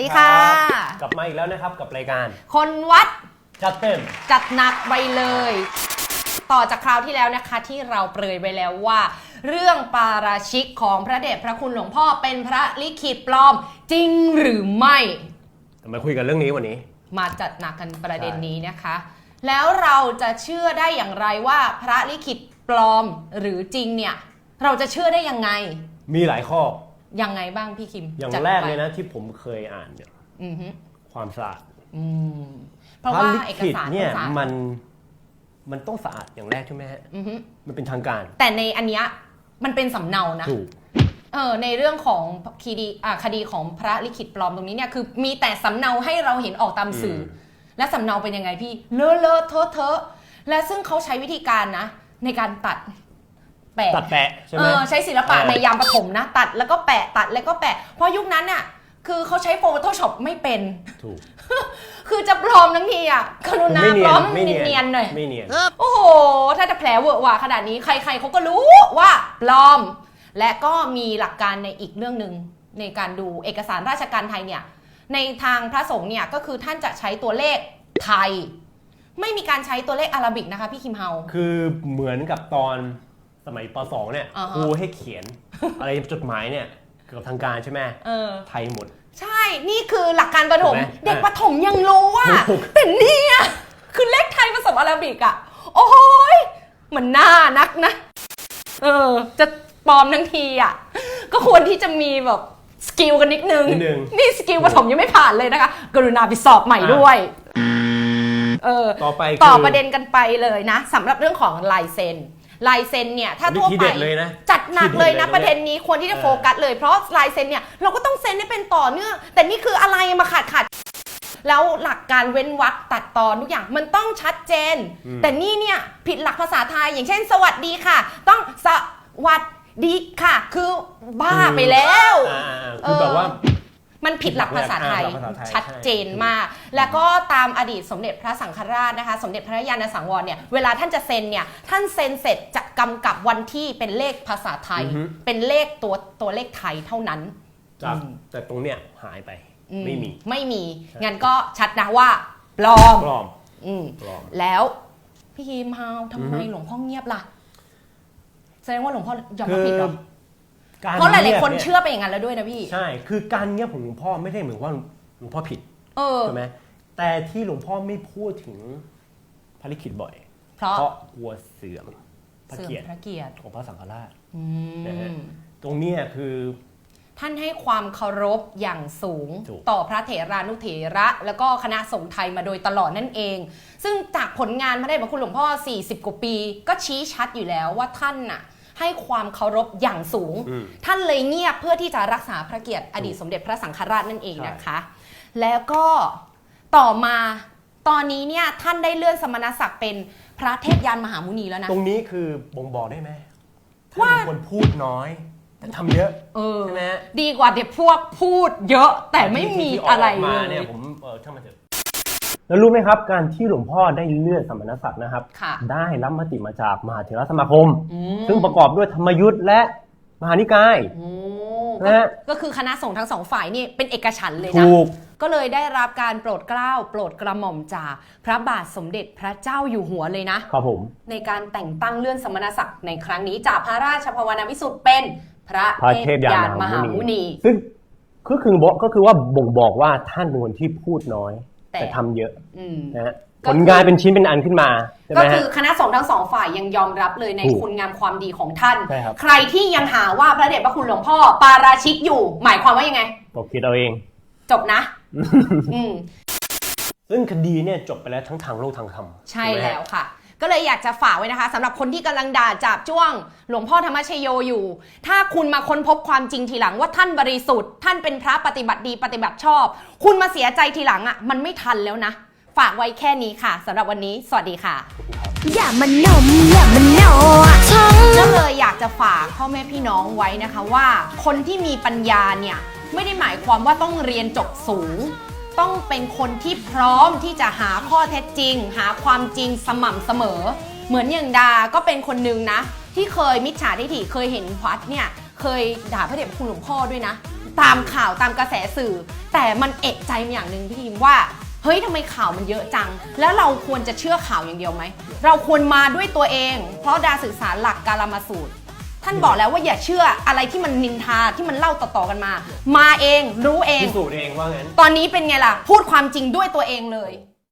วัสดีค่ะกลับมาอีกแล้วนะครับกับรายการคนวัดจัดเต็ม จัดหนักไปเลย ต่อจากคราวที่แล้วนะคะ ที่เราเปรยไปแล้วว่า เรื่องปาราชิกของพระเดชพระคุณหลวงพ่อเป็นพระลิขิตปลอมจริงหรือไม่จะมาคุยกันเรื่องนี้วันนี้ มาจัดหนักกันประเด็นนี้นะคะ แล้วเราจะเชื่อได้อย่างไรว่าพระลิขิตปลอมหรือจริงเนี่ย เราจะเชื่อได้ยังไง มีหลายข้อ ยังไงบ้างพี่คิมอย่างจัดแรกไปเลยนะที่ผมเคยอ่านเนี่ยอือฮึความสะอาดอืมเพราะว่าลิเอกขิตสารเนี่ยต้องสะอาดมันมันต้องสะอาดอย่างแรกใช่ไหมฮะอือฮึมันเป็นทางการ แต่ในอันเนี้ยมันเป็นสำเนานะถูกเออในเรื่องของคดีอ่าคดีของพระลิขิตปลอมตรงนี้เนี่ยคือ มีแต่สำเนาให้เราเห็นออกตามสื่ออมและสำเนาเป็นยังไงพี่เลอะเลอะเทอะเทอะและซึ่งเขาใช้วิธีการนะ ในการตัด แปะตัดแปะใช่ไหเอม อใช้ศิลปะเออ ในยามประถมนะ ตัดแล้วก็แปะตัดแล้วก็แปะ เพราะยุคนั้นน่ะคือเขาใช้ Photoshop ไม่เป็น ถูกคือจะปลอมทั้งทีอะกรุณาไม่เนีปลยอนมไม่เนียนเนียนๆหน่อย ไม่เนียน โอ้โห ถ้าจะแผลเวอะหวะขนาดนี้ใครๆเขาก็รู้ว่าปลอม และก็มีหลักการในอีกเรื่องหนึ่งในการดูเอกสารราชการไทยเนี่ย ในทางพระสงฆ์เนี่ยก็คือท่านจะใช้ตัวเลขไทย ไม่มีการใช้ตัวเลขอาราบิกนะคะพี่คิมเฮา คือเหมือนกับตอน สมัยป .2 เนี่ยอ่าฮะ ครูให้เขียน อะไรจดหมายเนี่ยเกี่ยวกับทางการใช่ไหมเออ ไทยหมด ใช่ นี่คือหลักการประถม ถูกไหมเด็กประถมยังรู้อะถูก แต่นี่อะคือเลขไทยผสมอาราบิกอะโอ้ยมันน่านักนะ เออ จะปลอมทั้งทีอะก็ควรที่จะมีแบบสกิลกันนิดนึง นิดนึงนี่สกิลประถมยังไม่ผ่านเลยนะคะ กรุณาไปสอบใหม่ด้วย เออ ต่อไปต่อคือประเด็นกันไปเลยนะสำหรับเรื่องของลายเซ็น ลายเซ็นเนี่ยถ้าอันนี้ทั่วทีไปเด็ดเลยนะจัดหนักเลยนะทีเด็ดเลยประเด็นนี้ควรที่จะเออโฟกัสเลยเพราะลายเซ็นเนี่ยเราก็ต้องเซ็นให้เป็นต่อเนื่องแต่นี่คืออะไรมาขาดขาดแล้วหลักการเว้นวรรคตัดตอนทุกอย่างมันต้องชัดเจน แต่นี่เนี่ยผิดหลักภาษาไทย อย่างเช่น สวัสดีค่ะ ต้องสวัสดีค่ะ คือบ้าไปแล้วอ่าๆคือแบบว่า มันผิดหลักภาษาไทยผิดหลักภาษาไทย ชัดเจนมาก แล้วก็ตามอดีตสมเด็จพระสังฆราชนะคะ สมเด็จพระยาณสังวรเนี่ย เวลาท่านจะเซ็นเนี่ย ท่านเซ็นเสร็จจะกำกับวันที่เป็นเลขภาษาไทยอือฮึเป็นเลขตัวตัวเลขไทยเท่านั้นจากแต่ตรงเนี้ยหายไปอืไม่มี ไม่มี งั้นก็ชัดนะว่าปลอมปลอมอืมปลอมแล้วพี่ฮิมฮาวทำไมอือฮึหลวงพ่อเงียบล่ะ แสดงว่าหลวงพ่อยอมคืรับอผิดเหรอ การเพราะหลายงีๆคนยบเชื่อไปอย่างนั้นแล้วด้วยนะพี่ใช่ คือการเงียบของหลวงพ่อไม่ได้เหมือนว่าหลวงพ่อผิดเออ ใช่ไหมแต่ที่หลวงพ่อไม่พูดถึงพระลิขิตบ่อย เพราะเพราะกลัวเสื่อมพระเสื่อมเกียรติพระเกียรติของพระสังฆราชอืนะฮะมตรงเนี้ยคือ ท่านให้ความเคารพอย่างสูงถูก ต่อพระเถรานุเถระ แล้วก็คณะสงฆ์ไทยมาโดยตลอดนั่นเอง ซึ่งจากผลงานพระเดชพระคุณหลวงพ่อ 40 กว่าปี ก็ชี้ชัดอยู่แล้วว่าท่านน่ะ ให้ความเคารพอย่างสูงอืมท่านเลยเงียบเพื่อที่จะรักษาพระเกียรติอดีตสมเด็จพระสังฆราชนั่นเองใช่นะคะ แล้วก็ต่อมาตอนนี้เนี่ยท่านได้เลื่อนสมณศักดิ์เป็นพระเทพยานมหามุนีแล้วนะ ตรงนี้คือบ่งบอกได้ไหมว่าท่านเป็นคนพูดน้อย แต่ทำเยอะเออใช่ไหมฮะดีกว่าเด็กพวกพูดเยอะแต่ไม่มีที่ที่อะไรกมาเลเนี่ยยผมเออช่างมันเถอะ แล้วรู้ไหมครับ การที่หลวงพ่อได้เลื่อนสมณศักดิ์นะครับ ค่ะได้รับมติมาจากมหาเถรสมาคม อืม ซึ่งประกอบด้วยธรรมยุทธ์และมหานิกาย โอ้นะฮะ ก็คือคณะสงฆ์ทั้งสองฝ่ายนี่เป็นเอกฉันท์เลยนะ ถูก ก็เลยได้รับการโปรดเกล้าโปรดกระหม่อมจากพระบาทสมเด็จพระเจ้าอยู่หัวเลยนะ ครับผม ในการแต่งตั้งเลื่อนสมณศักดิ์ในครั้งนี้จากพระราชภาวนาวิสุทธิ์เป็นพระพระเทเทพพยายานนมมหาหามุมุนีนี ซึ่งก็คือบอกก็คือว่าบ่งบอกว่าท่านเป็นคนที่พูดน้อย แต่แต่ทำเยอะอืมนะฮะก็ผลงานเป็นชิ้นเป็นอันขึ้นมาใช่ไหก็มคืฮะอคณะสงฆ์ทั้งสองฝ่ายยังยอมรับเลยในถูกคุณงามความดีของท่านใช่ครับใครที่ยังหาว่าพระเดชพระคุณหลวงพ่อปาราชิกอยู่ หมายความว่ายังไงบอกคิดเอาเอง จบนะอืมซึ่งคดีเนี่ยจบไปแล้วทั้งทางโลกทางธรรมใช่ถูกไหมฮะแล้วค่ะ ก็เลยอยากจะฝากไว้นะคะสำหรับคนที่กำลังด่าจับจ้วง หลวงพ่อธรรมชโยอยู่ ถ้าคุณมาค้นพบความจริงทีหลังว่าท่านบริสุทธิ์ ท่านเป็นพระปฏิบัติดีปฏิบัติชอบ คุณมาเสียใจทีหลังอะมันไม่ทันแล้วนะ ฝากไว้แค่นี้ค่ะสำหรับวันนี้ สวัสดีค่ะ อย่ามันนมอย่ามันโนอะท้องก็เลยอยากจะฝากพ่อแม่พี่น้องไว้นะคะว่า คนที่มีปัญญาเนี่ยไม่ได้หมายความว่าต้องเรียนจบสูง ต้องเป็นคนที่พร้อมที่จะหาข้อเท็จจริง หาความจริงสม่ำเสมอ เหมือนอย่างดาก็เป็นคนหนึ่งนะ ที่เคยมิจฉาทิฐิเคยเห็นวัดเนี่ยเคยด่าพระเดชพระคุณหลวงพ่อด้วยนะ ตามข่าวตามกระแสสื่อ แต่มันเอกใจอย่างหนึ่งพี่ทีมว่าเฮ้ยทำไมข่าวมันเยอะจัง แล้วเราควรจะเชื่อข่าวอย่างเดียวไหม เราควรมาด้วยตัวเอง เพราะดาสื่อสารหลักการามาสูตร ท่านบอกแล้วว่าอย่าเชื่ออะไรที่มันนินทาที่มันเล่าต่อๆกันมา มาเองรู้เอง พิสูจน์เองว่างั้น ตอนนี้เป็นไงล่ะ พูดความจริงด้วยตัวเองเลย